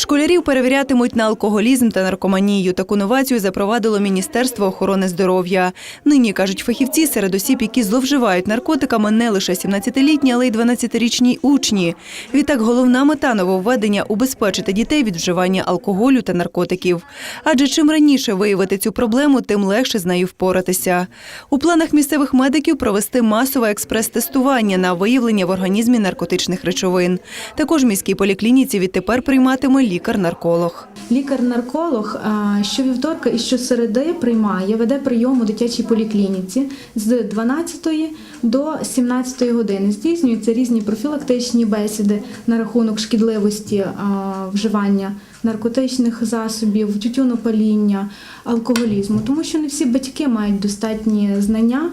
Школярів перевірятимуть на алкоголізм та наркоманію. Таку новацію запровадило Міністерство охорони здоров'я. Нині кажуть фахівці серед осіб, які зловживають наркотиками, не лише 17-літні, але й 12-річні учні. Відтак, головна мета нововведення – убезпечити дітей від вживання алкоголю та наркотиків. Адже чим раніше виявити цю проблему, тим легше з нею впоратися. У планах місцевих медиків провести масове експрес-тестування на виявлення в організмі наркотичних речовин. Також міській поліклініці відтепер прийматиме лікар-нарколог. Лікар-нарколог щовівторка і щосереди приймає, веде прийом у дитячій поліклініці з 12 до 17 години. Здійснюються різні профілактичні бесіди на рахунок шкідливості вживання наркотичних засобів, тютюнопаління, алкоголізму, тому що не всі батьки мають достатні знання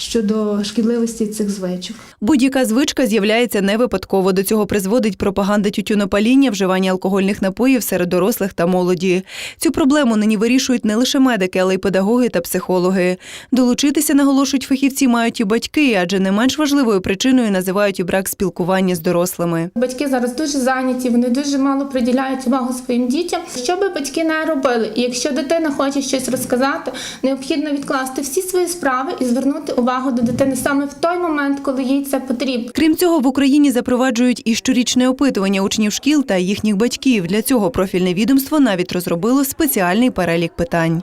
щодо шкідливості цих звичок. Будь-яка звичка з'являється не випадково. До цього призводить пропаганда тютюнопаління, вживання алкогольних напоїв серед дорослих та молоді. Цю проблему нині вирішують не лише медики, але й педагоги та психологи. Долучитися, наголошують фахівці, мають і батьки, адже не менш важливою причиною називають і брак спілкування з дорослими. Батьки зараз дуже зайняті, вони дуже мало приділяють увагу своїм дітям. Що би батьки не робили, і якщо дитина хоче щось розказати, необхідно відкласти всі свої справи і звернути увагу до дитини саме в той момент, коли їй це потрібно. Крім цього, в Україні запроваджують і щорічне опитування учнів шкіл та їхніх батьків. Для цього профільне відомство навіть розробило спеціальний перелік питань.